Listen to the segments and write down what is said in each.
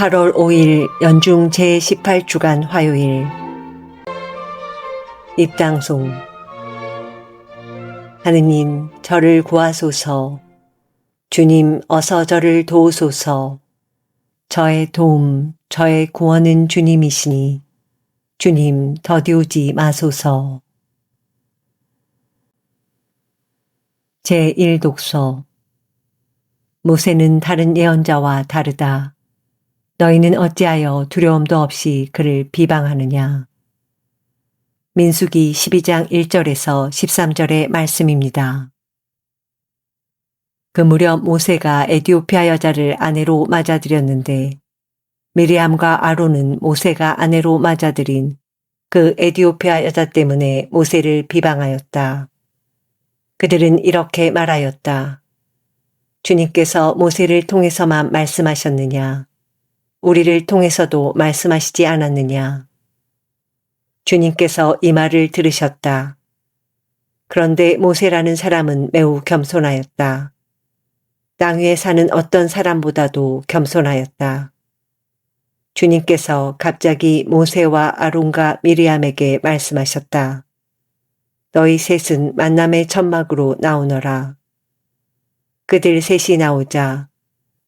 8월 5일 연중 제18주간 화요일. 입당송. 하느님 저를 구하소서. 주님 어서 저를 도우소서. 저의 도움 저의 구원은 주님이시니 주님 더디오지 마소서. 제1독서. 모세는 다른 예언자와 다르다. 너희는 어찌하여 두려움도 없이 그를 비방하느냐. 민수기 12장 1절에서 13절의 말씀입니다. 그 무렵 모세가 에디오피아 여자를 아내로 맞아들였는데 미리암과 아론은 모세가 아내로 맞아들인 그 에디오피아 여자 때문에 모세를 비방하였다. 그들은 이렇게 말하였다. 주님께서 모세를 통해서만 말씀하셨느냐? 우리를 통해서도 말씀하시지 않았느냐? 주님께서 이 말을 들으셨다. 그런데 모세라는 사람은 매우 겸손하였다. 땅 위에 사는 어떤 사람보다도 겸손하였다. 주님께서 갑자기 모세와 아론과 미리암에게 말씀하셨다. 너희 셋은 만남의 천막으로 나오너라. 그들 셋이 나오자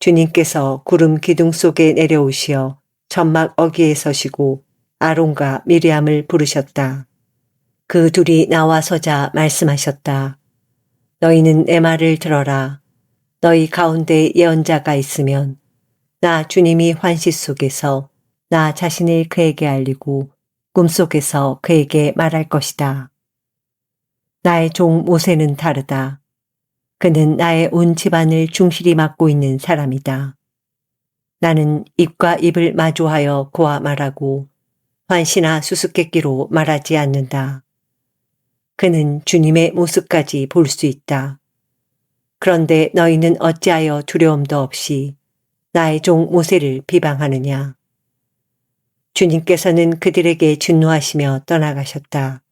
주님께서 구름 기둥 속에 내려오시어 천막 어귀에 서시고 아론과 미리암을 부르셨다. 그 둘이 나와 서자 말씀하셨다. 너희는 내 말을 들어라. 너희 가운데 예언자가 있으면 나 주님이 환시 속에서 나 자신을 그에게 알리고 꿈속에서 그에게 말할 것이다. 나의 종 모세는 다르다. 그는 나의 온 집안을 충실히 맡고 있는 사람이다. 나는 입과 입을 마주하여 고아 말하고 환시나 수수께끼로 말하지 않는다. 그는 주님의 모습까지 볼 수 있다. 그런데 너희는 어찌하여 두려움도 없이 나의 종 모세를 비방하느냐. 주님께서는 그들에게 진노하시며 떠나가셨다.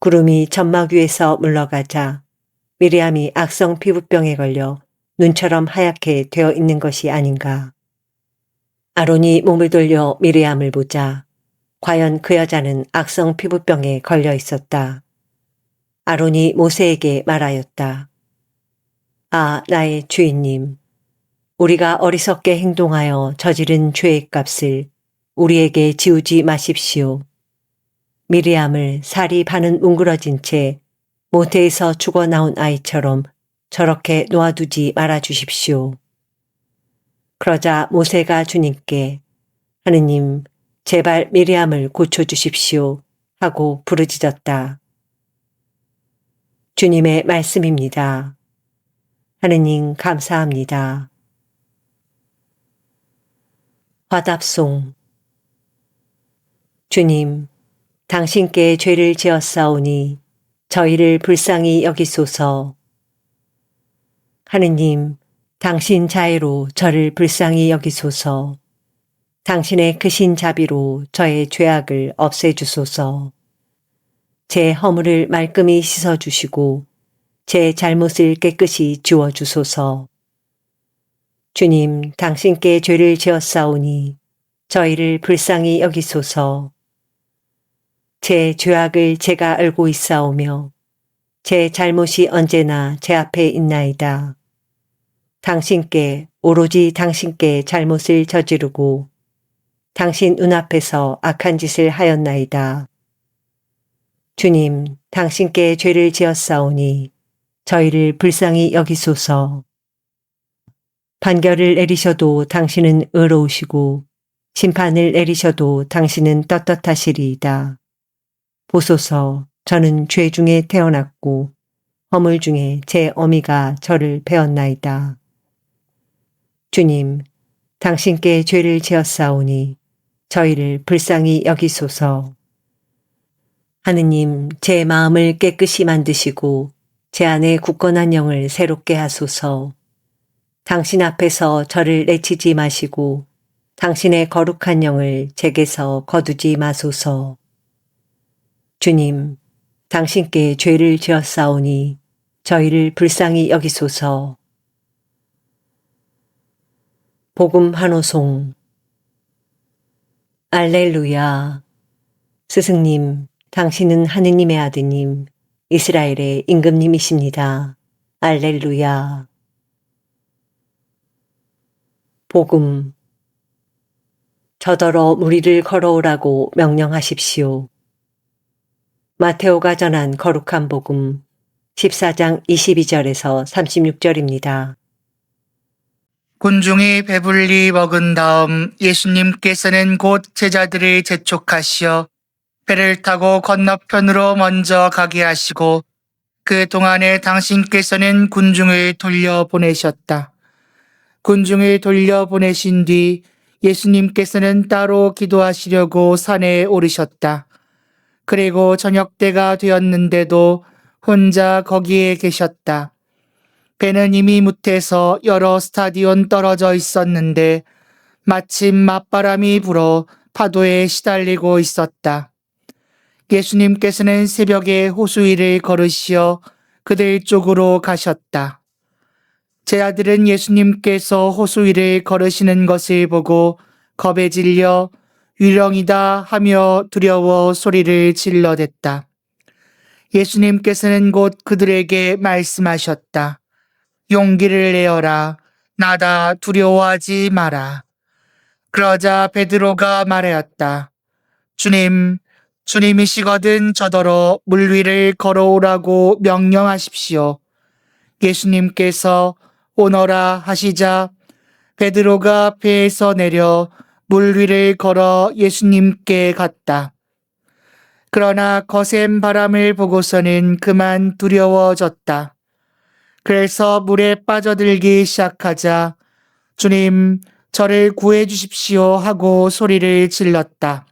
구름이 점막 위에서 물러가자 미리암이 악성 피부병에 걸려 눈처럼 하얗게 되어 있는 것이 아닌가. 아론이 몸을 돌려 미리암을 보자 과연 그 여자는 악성 피부병에 걸려 있었다. 아론이 모세에게 말하였다. 아, 나의 주인님. 우리가 어리석게 행동하여 저지른 죄의 값을 우리에게 지우지 마십시오. 미리암을 살이 반은 뭉그러진 채 모태에서 죽어 나온 아이처럼 저렇게 놓아두지 말아 주십시오. 그러자 모세가 주님께 하느님 제발 미리암을 고쳐 주십시오 하고 부르짖었다. 주님의 말씀입니다. 하느님 감사합니다. 화답송 주님 당신께 죄를 지었사오니 저희를 불쌍히 여기소서. 하느님, 당신 자애로 저를 불쌍히 여기소서. 당신의 크신 자비로 저의 죄악을 없애주소서. 제 허물을 말끔히 씻어주시고 제 잘못을 깨끗이 지워주소서. 주님, 당신께 죄를 지었사오니 저희를 불쌍히 여기소서. 제 죄악을 제가 알고 있사오며 제 잘못이 언제나 제 앞에 있나이다. 당신께 오로지 당신께 잘못을 저지르고 당신 눈앞에서 악한 짓을 하였나이다. 주님, 당신께 죄를 지었사오니 저희를 불쌍히 여기소서. 판결을 내리셔도 당신은 의로우시고 심판을 내리셔도 당신은 떳떳하시리이다. 보소서 저는 죄 중에 태어났고 허물 중에 제 어미가 저를 배웠나이다. 주님, 당신께 죄를 지었사오니 저희를 불쌍히 여기소서. 하느님, 제 마음을 깨끗이 만드시고 제 안에 굳건한 영을 새롭게 하소서. 당신 앞에서 저를 내치지 마시고 당신의 거룩한 영을 제게서 거두지 마소서. 주님, 당신께 죄를 지었사오니 저희를 불쌍히 여기소서. 복음 한호송 알렐루야. 스승님, 당신은 하느님의 아드님, 이스라엘의 임금님이십니다. 알렐루야. 복음. 저더러 무리를 걸어오라고 명령하십시오. 마테오가 전한 거룩한 복음 14장 22절에서 36절입니다. 군중이 배불리 먹은 다음 예수님께서는 곧 제자들을 재촉하시어 배를 타고 건너편으로 먼저 가게 하시고 그 동안에 당신께서는 군중을 돌려보내셨다. 군중을 돌려보내신 뒤 예수님께서는 따로 기도하시려고 산에 오르셨다. 그리고 저녁 때가 되었는데도 혼자 거기에 계셨다. 배는 이미 무태서 여러 스타디온 떨어져 있었는데 마침 맞바람이 불어 파도에 시달리고 있었다. 예수님께서는 새벽에 호수 위를 걸으시어 그들 쪽으로 가셨다. 제 아들은 예수님께서 호수 위를 걸으시는 것을 보고 겁에 질려 유령이다 하며 두려워 소리를 질러댔다. 예수님께서는 곧 그들에게 말씀하셨다. 용기를 내어라. 나다 두려워하지 마라. 그러자 베드로가 말하였다. 주님, 주님이시거든 저더러 물 위를 걸어오라고 명령하십시오. 예수님께서 오너라 하시자 베드로가 배에서 내려 물 위를 걸어 예수님께 갔다. 그러나 거센 바람을 보고서는 그만 두려워졌다. 그래서 물에 빠져들기 시작하자 주님, 저를 구해 주십시오 하고 소리를 질렀다.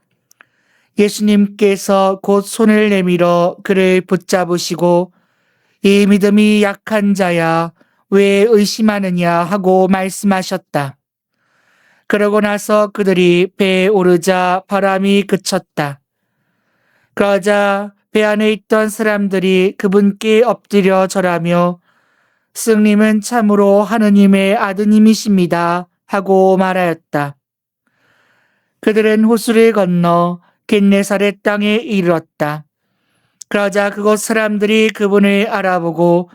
예수님께서 곧 손을 내밀어 그를 붙잡으시고 이 믿음이 약한 자야 왜 의심하느냐 하고 말씀하셨다. 그러고 나서 그들이 배에 오르자 바람이 그쳤다. 그러자 배 안에 있던 사람들이 그분께 엎드려 절하며 스님은 참으로 하느님의 아드님이십니다 하고 말하였다. 그들은 호수를 건너 겟네사렛 땅에 이르렀다. 그러자 그곳 사람들이 그분을 알아보고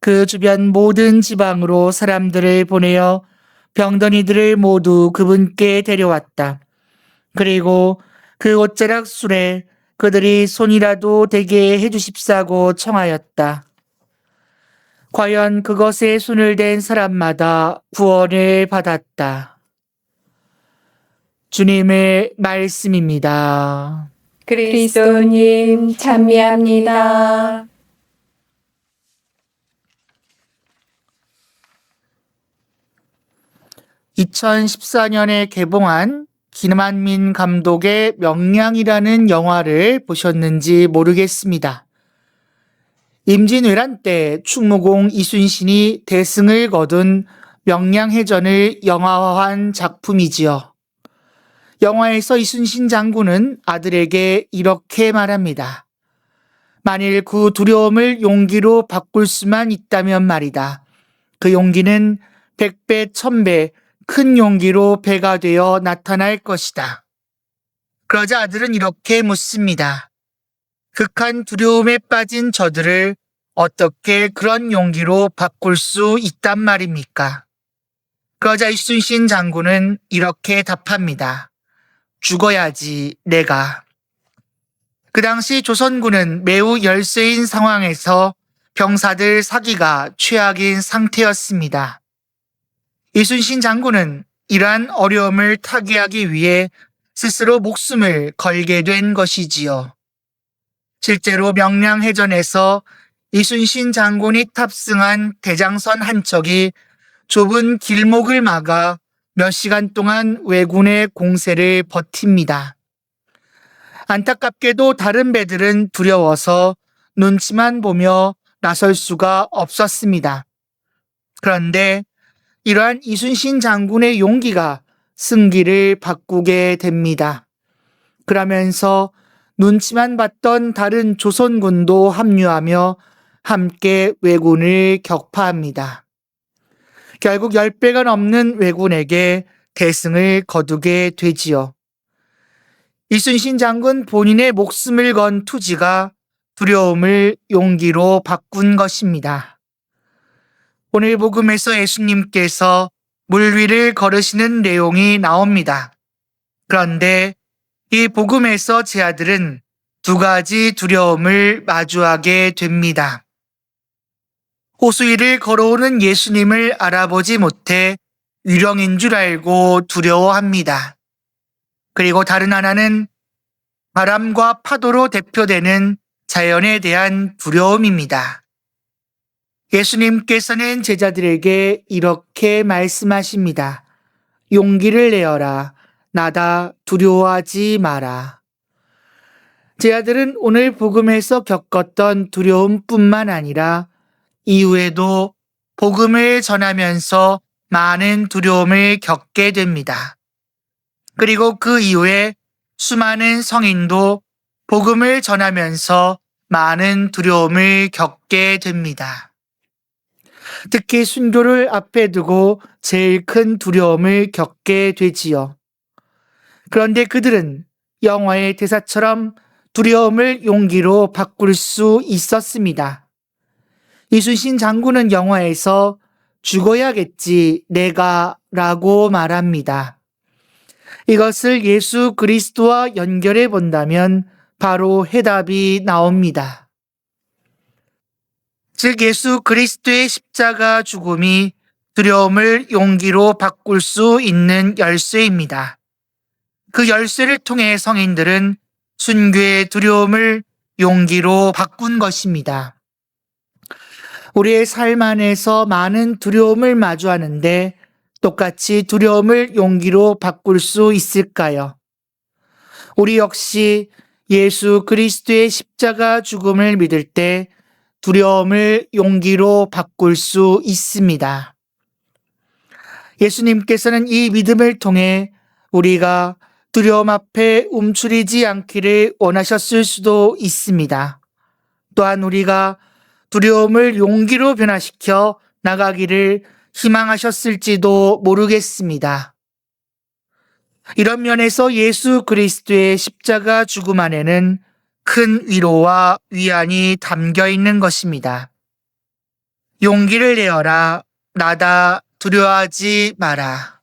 그 주변 모든 지방으로 사람들을 보내어 병든 이들을 모두 그분께 데려왔다. 그리고 그 옷자락 술에 그들이 손이라도 대게 해주십사고 청하였다. 과연 그것에 손을 댄 사람마다 구원을 받았다. 주님의 말씀입니다. 그리스도님 찬미합니다. 2014년에 개봉한 김한민 감독의 명량이라는 영화를 보셨는지 모르겠습니다. 임진왜란 때 충무공 이순신이 대승을 거둔 명량해전을 영화화한 작품이지요. 영화에서 이순신 장군은 아들에게 이렇게 말합니다. 만일 그 두려움을 용기로 바꿀 수만 있다면 말이다. 그 용기는 백배, 천배, 큰 용기로 배가 되어 나타날 것이다. 그러자 아들은 이렇게 묻습니다. 극한 두려움에 빠진 저들을 어떻게 그런 용기로 바꿀 수 있단 말입니까? 그러자 이순신 장군은 이렇게 답합니다. 죽어야지, 내가. 그 당시 조선군은 매우 열세인 상황에서 병사들 사기가 최악인 상태였습니다. 이순신 장군은 이러한 어려움을 타개하기 위해 스스로 목숨을 걸게 된 것이지요. 실제로 명량해전에서 이순신 장군이 탑승한 대장선 한 척이 좁은 길목을 막아 몇 시간 동안 왜군의 공세를 버팁니다. 안타깝게도 다른 배들은 두려워서 눈치만 보며 나설 수가 없었습니다. 그런데 이러한 이순신 장군의 용기가 승기를 바꾸게 됩니다. 그러면서 눈치만 봤던 다른 조선군도 합류하며 함께 왜군을 격파합니다. 결국 10배가 넘는 왜군에게 대승을 거두게 되지요. 이순신 장군 본인의 목숨을 건 투지가 두려움을 용기로 바꾼 것입니다. 오늘 복음에서 예수님께서 물 위를 걸으시는 내용이 나옵니다. 그런데 이 복음에서 제 아들은 두 가지 두려움을 마주하게 됩니다. 호수 위를 걸어오는 예수님을 알아보지 못해 유령인 줄 알고 두려워합니다. 그리고 다른 하나는 바람과 파도로 대표되는 자연에 대한 두려움입니다. 예수님께서는 제자들에게 이렇게 말씀하십니다. 용기를 내어라. 나다 두려워하지 마라. 제 아들은 오늘 복음에서 겪었던 두려움뿐만 아니라 이후에도 복음을 전하면서 많은 두려움을 겪게 됩니다. 그리고 그 이후에 수많은 성인도 복음을 전하면서 많은 두려움을 겪게 됩니다. 특히 순교를 앞에 두고 제일 큰 두려움을 겪게 되지요. 그런데 그들은 영화의 대사처럼 두려움을 용기로 바꿀 수 있었습니다. 이순신 장군은 영화에서 죽어야겠지, 내가 라고 말합니다. 이것을 예수 그리스도와 연결해 본다면 바로 해답이 나옵니다. 즉, 예수 그리스도의 십자가 죽음이 두려움을 용기로 바꿀 수 있는 열쇠입니다. 그 열쇠를 통해 성인들은 순교의 두려움을 용기로 바꾼 것입니다. 우리의 삶 안에서 많은 두려움을 마주하는데 똑같이 두려움을 용기로 바꿀 수 있을까요? 우리 역시 예수 그리스도의 십자가 죽음을 믿을 때 두려움을 용기로 바꿀 수 있습니다. 예수님께서는 이 믿음을 통해 우리가 두려움 앞에 움츠리지 않기를 원하셨을 수도 있습니다. 또한 우리가 두려움을 용기로 변화시켜 나가기를 희망하셨을지도 모르겠습니다. 이런 면에서 예수 그리스도의 십자가 죽음 안에는 큰 위로와 위안이 담겨 있는 것입니다. 용기를 내어라. 나다 두려워하지 마라.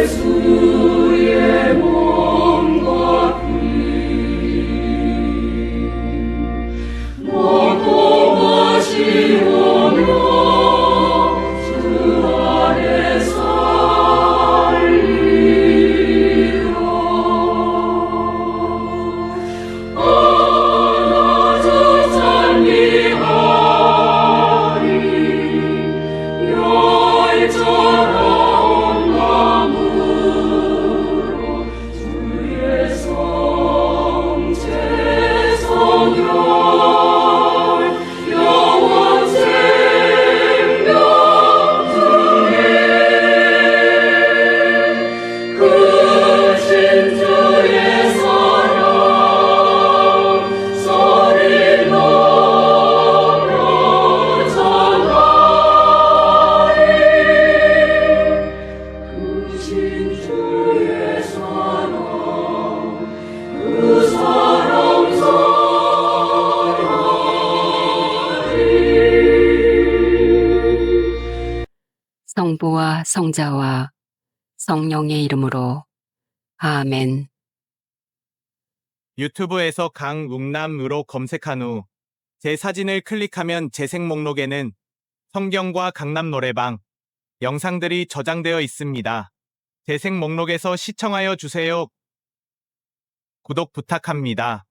Jesus. 성부와 성자와 성령의 이름으로 아멘. 유튜브에서 강웅남으로 검색한 후 제 사진을 클릭하면 재생 목록에는 성경과 강남 노래방 영상들이 저장되어 있습니다. 재생 목록에서 시청하여 주세요. 구독 부탁합니다.